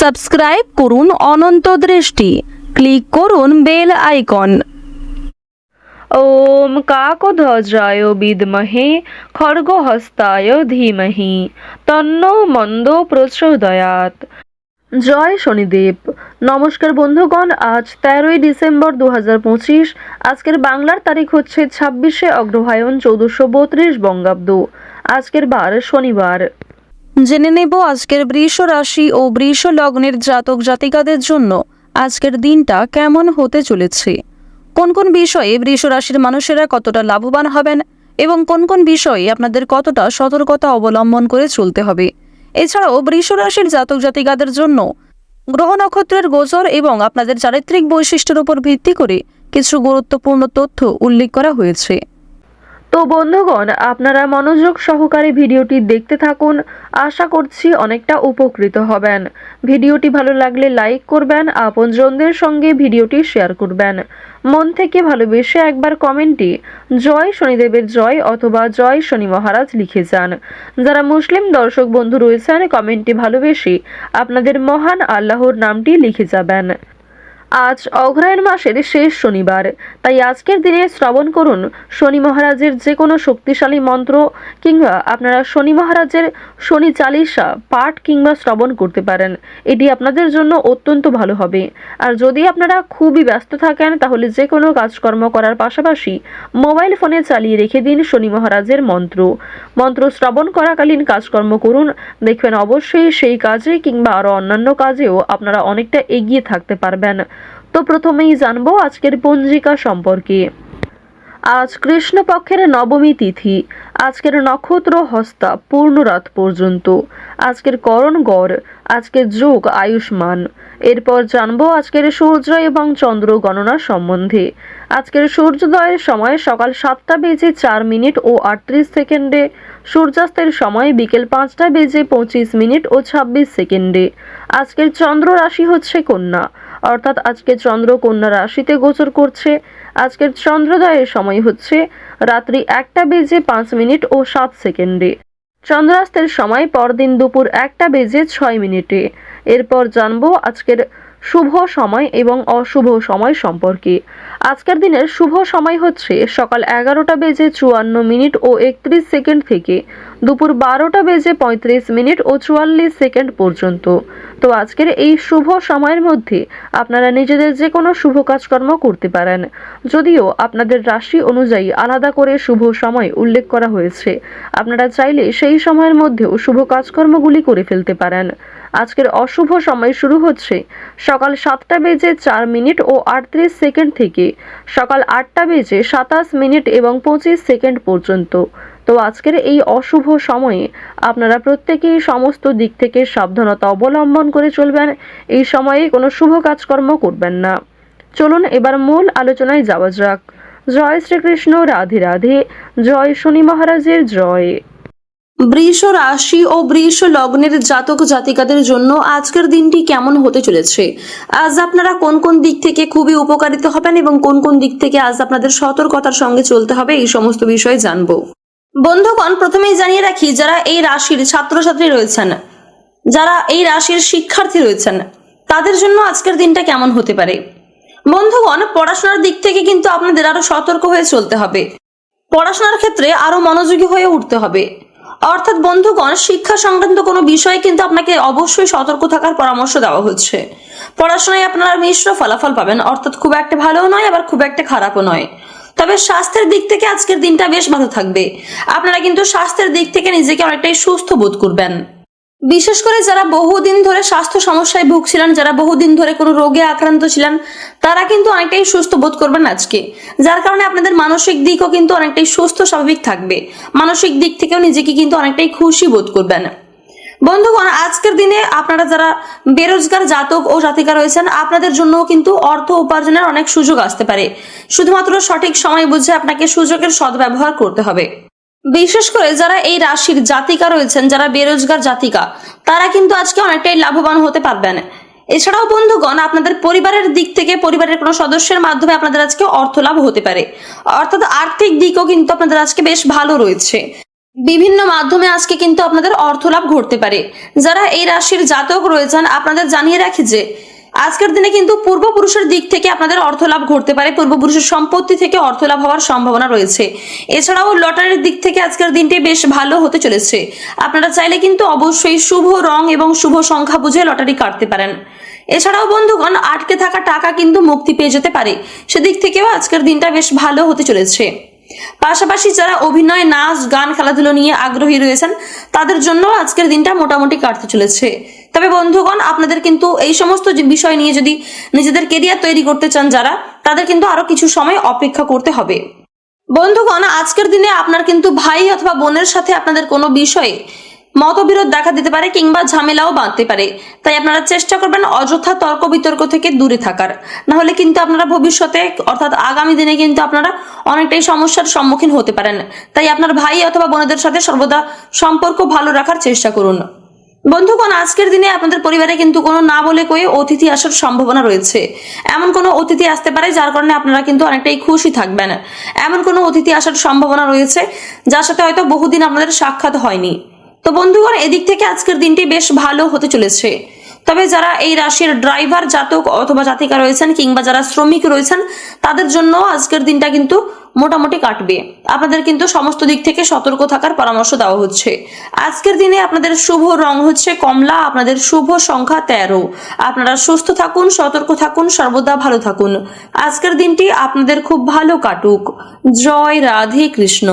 Subscribe করুন অনন্ত দৃষ্টি। Click করুন বেল আইকন। ওম কাকধ্বজায় বিদমহে খড়গহস্তায় ধীমহি, তন্ন মন্দ প্রচোদয়াত জয় শনিদেব। নমস্কার বন্ধুগণ, আজ তেরোই ডিসেম্বর দু পঁচিশ। আজকের বাংলার তারিখ হচ্ছে ছাব্বিশে অগ্রহায়ণ চৌদ্দশো বত্রিশ বঙ্গাব্দ। আজকের বার শনিবার। জেনে নেব আজকের বৃষ রাশি ও বৃষ লগ্নের জাতক জাতিকাদের জন্য আজকের দিনটা কেমন হতে চলেছে। কোন কোন বিষয়ে বৃষ রাশির মানুষেরা কতটা লাভবান হবেন এবং কোন কোন বিষয়ে আপনাদের কতটা সতর্কতা অবলম্বন করে চলতে হবে। এছাড়াও বৃষ রাশির জাতক জাতিকাদের জন্য গ্রহ নক্ষত্রের গোচর এবং আপনাদের চারিত্রিক বৈশিষ্ট্যের উপর ভিত্তি করে কিছু গুরুত্বপূর্ণ তথ্য উল্লেখ করা হয়েছে। তো বন্ধুগণ, আপনারা মনোযোগ সহকারে ভিডিওটি দেখতে থাকুন। আশা করছি অনেকটা উপকৃত হবেন। ভিডিওটি ভালো লাগলে লাইক করবেন, আপনজনদের সঙ্গে ভিডিওটি শেয়ার করবেন। মন থেকে ভালোবেসে একবার কমেন্টে জয় শনিদেবের জয় অথবা জয় শনি মহারাজ লিখে যান। যারা মুসলিম দর্শক বন্ধু রয়েছেন, কমেন্টে ভালোবেসে আপনাদের মহান আল্লাহর নামটি লিখে যাবেন। আজ অগ্রহায়ণ মাসের শেষ শনিবার। তাই আজকের দিনে শ্রবণ করুন শনি মহারাজের যে কোনো শক্তিশালী মন্ত্র কিংবা আপনারা শনি মহারাজের শনি চালিসা পাঠ কিংবা শ্রবণ করতে পারেন। এটি আপনাদের জন্য অত্যন্ত ভালো হবে। আর যদি আপনারা খুবই ব্যস্ত থাকেন, তাহলে যে কোনো কাজকর্ম করার পাশাপাশি মোবাইল ফোনে চালিয়ে রেখে দিন শনি মহারাজের মন্ত্র। মন্ত্র শ্রবণ করাকালীন কাজকর্ম করুন। দেখবেন অবশ্যই সেই কাজে কিংবা আরও অন্যান্য কাজেও আপনারা অনেকটা এগিয়ে থাকতে পারবেন। তো প্রথমেই জানব আজকের পঞ্জিকা সম্পর্কে। আজ কৃষ্ণপক্ষের নবমী তিথি, আজকের নক্ষত্র হস্তা পূর্ণরাত পর্যন্ত, আজকের করণ গড়, আজকের যোগ আয়ুষ্মান। এরপর জানব আজকের সূর্য এবং চন্দ্র গণনা সম্বন্ধে। আজকের সূর্যোদয়ের সময় সকাল সাতটা বেজে চার মিনিট ও আটত্রিশ সেকেন্ডে, সূর্যাস্তের সময় বিকেল পাঁচটা বেজে পঁচিশ মিনিট ও ছাব্বিশ সেকেন্ডে। আজকের চন্দ্র রাশি হচ্ছে কন্যা অর্থাৎ আজকে চন্দ্র কন্যা রাশিতে গোচর করছে। আজকের চন্দ্রোদয়ের সময় হচ্ছে রাত্রি একটা বেজে পাঁচ মিনিট ও সাত সেকেন্ডে। চন্দ্রাস্তের সময় পরদিন দুপুর একটা বেজে ছয় মিনিটে। এরপর জানব আজকের শুভ সময় এবং অশুভ সময় সম্পর্কে। আজকের দিনের শুভ সময় হচ্ছে সকাল এগারোটা বেজে চুয়ান্ন মিনিট ও একত্রিশ সেকেন্ড থেকে দুপুর বারোটা বেজে পঁয়ত্রিশ মিনিট ও চুয়াল্লিশ সেকেন্ড পর্যন্ত। তো আজকের এই শুভ সময়ের মধ্যে আপনারা নিজেদের যে কোনো শুভ কাজকর্ম করতে পারেন। যদিও আপনাদের রাশি অনুযায়ী আলাদা করে শুভ সময় উল্লেখ করা হয়েছে। আপনারা চাইলে সেই সময়ের মধ্যেও শুভ কাজকর্মগুলি করে ফেলতে পারেন। আজকের অশুভ সময় শুরু হচ্ছে সকাল সাতটা বেজে চার মিনিট ও আটত্রিশ সেকেন্ড থেকে। সকাল আটটা বেজে সাতাশ মিনিট এবং পঁচিশ সেকেন্ড পর্যন্ত। তো আজকের এই অশুভ সময়ে আপনারা প্রত্যেকেই সমস্ত দিক থেকে সাবধানতা অবলম্বন করে চলবেন। এই সময়ে কোনো শুভ কাজকর্ম করবেন না। চলুন এবার মূল আলোচনায় যাওয়া যাক। জয় শ্রীকৃষ্ণ, রাধে রাধে। জয় শনি মহারাজের জয়। বৃষ রাশি ও বৃষ লগ্নের জাতক জাতিকাদের জন্য আজকের দিনটি কেমন হতে চলেছে? আজ আপনারা কোন কোন দিক থেকে খুবই উপকারিত হবেন এবং কোন কোন দিক থেকে আজ আপনাদের সতর্কতার সঙ্গে চলতে হবে, এই সমস্ত বিষয়ে জানব। বন্ধুগণ, প্রথমেই জানিয়ে রাখি, যারা এই রাশির ছাত্রছাত্রী রয়েছেন, যারা এই রাশির শিক্ষার্থী রয়েছেন, তাদের জন্য আজকের দিনটা কেমন হতে পারে? বন্ধুগণ, পড়াশোনার দিক থেকে কিন্তু আপনাদের আরও সতর্ক হয়ে চলতে হবে। পড়াশোনার ক্ষেত্রে আরও মনোযোগী হয়ে উঠতে হবে। অর্থাৎ বন্ধুগণ, শিক্ষা সংক্রান্ত কোনো বিষয়ে কিন্তু আপনাকে অবশ্যই সতর্ক থাকার পরামর্শ দেওয়া হচ্ছে। পড়াশোনায় আপনারা মিশ্র ফলাফল পাবেন, অর্থাৎ খুব একটা ভালোও নয়, আবার খুব একটা খারাপও নয়। তবে স্বাস্থ্যের দিক থেকে আজকের দিনটা বেশ ভালো থাকবে। আপনারা কিন্তু স্বাস্থ্যের দিক থেকে নিজেকে অনেকটাই সুস্থ বোধ করবেন। বিশেষ করে যারা বহুদিন ধরে স্বাস্থ্য সমস্যায় ভুগছিলেন, যারা বহুদিন ধরে কোনো রোগে আক্রান্ত ছিলেন, তারা কিন্তু অনেকটাই সুস্থ বোধ করবেন আজকে। যার কারণে আপনাদের মানসিক দিকও কিন্তু অনেকটাই সুস্থ, স্বাভাবিক থাকবে। মানসিক দিক থেকেও নিজেকে কিন্তু অনেকটাই খুশি বোধ করবেন। বন্ধুগণ, আজকের দিনে আপনারা যারা বেরোজগার, জাতক ও জাতিকা রয়েছেন, আপনাদের জন্যও কিন্তু অর্থ উপার্জনের অনেক সুযোগ আসতে পারে। শুধুমাত্র সঠিক সময় বুঝে আপনাকে সুযোগের সদ্ব্যবহার করতে হবে। বিশেষ করে যারা এই রাশির জাতিকা রয়েছেন, যারা বেরোজগার জাতিকা, তারা কিন্তু আজকে অনেকটাই লাভবান হতে পারবেন। এছাড়াও বন্ধুগণ, আপনাদের পরিবারের দিক থেকে পরিবারের কোনো সদস্যের মাধ্যমে আপনাদের আজকে অর্থ লাভ হতে পারে। অর্থাৎ আর্থিক দিকও কিন্তু আপনাদের আজকে বেশ ভালো রয়েছে। বিভিন্ন মাধ্যমে আজকে কিন্তু আপনাদের অর্থলাভ ঘটতে পারে। যারা এই রাশির জাতক রয়েছেন, আপনাদের জানিয়ে রাখি যে, আজকের দিনে কিন্তু পূর্বপুরুষের দিক থেকে আপনাদের অর্থলাভ ঘটতে পারে। পূর্বপুরুষের সম্পত্তি থেকে অর্থলাভ হওয়ার সম্ভাবনা রয়েছে। এছাড়াও লটারির দিক থেকে আজকের দিনটি বেশ ভালো হতে চলেছে। আপনারা চাইলে কিন্তু অবশ্যই শুভ রং এবং শুভ সংখ্যা বুঝে লটারি কাটতে পারেন। এছাড়াও বন্ধুগণ, আটকে থাকা টাকা কিন্তু মুক্তি পেয়ে যেতে পারে। সেদিক থেকেও আজকের দিনটা বেশ ভালো হতে চলেছে। পাশাপাশি যারা অভিনয়, নাচ, গান, খেলাধুলো নিয়ে আগ্রহী রয়েছেন, তাদের জন্য আজকের দিনটা মোটামুটি কাটতে চলেছে। তবে বন্ধুগণ, আপনাদের কিন্তু এই সমস্ত বিষয় নিয়ে যদি নিজেদের কেরিয়ার তৈরি করতে চান যারা, তাদের কিন্তু আরও কিছু সময় অপেক্ষা করতে হবে। বন্ধুগণ, আজকের দিনে আপনার কিন্তু ভাই অথবা বোনের সাথে আপনাদের কোনো বিষয়ে মতবিরোধ দেখা দিতে পারে কিংবা ঝামেলাও বাঁধতে পারে। তাই আপনারা চেষ্টা করবেন অযথা তর্ক বিতর্ক থেকে দূরে থাকার। না হলে কিন্তু আপনারা ভবিষ্যতে, অর্থাৎ আগামী দিনে কিন্তু আপনারা অনেকটাই সমস্যার সম্মুখীন হতে পারেন। তাই আপনার ভাই অথবা বোনদের সাথে সর্বদা সম্পর্ক ভালো রাখার চেষ্টা করুন। বন্ধুগণ, আজকের দিনে আপনাদের পরিবারে কিন্তু কোনো না বলে কয়ে অতিথি আসার সম্ভাবনা রয়েছে। এমন কোনো অতিথি আসতে পারে যার কারণে আপনারা কিন্তু অনেকটাই খুশি থাকবেন। এমন কোনো অতিথি আসার সম্ভাবনা রয়েছে যার সাথে হয়তো বহুদিন আপনাদের সাক্ষাৎ হয়নি। তো বন্ধুগণ, এদিক থেকে আজকের দিনটি বেশ ভালো হতে চলেছে। তবে যারা এই রাশির ড্রাইভার, জাতক অথবা জাতিকা রয়েছেন কিংবা যারা শ্রমিক রয়েছেন, তাদের জন্য আজকের দিনটা কিন্তু মোটামুটি কাটবে। আপনাদের কিন্তু সমস্ত দিক থেকে সতর্ক থাকার পরামর্শ দেওয়া হচ্ছে। আজকের দিনে আপনাদের শুভ রং হচ্ছে কমলা, আপনাদের শুভ সংখ্যা তেরো। আপনারা সুস্থ থাকুন, সতর্ক থাকুন, সর্বদা ভালো থাকুন। আজকের দিনটি আপনাদের খুব ভালো কাটুক। জয় রাধে কৃষ্ণ।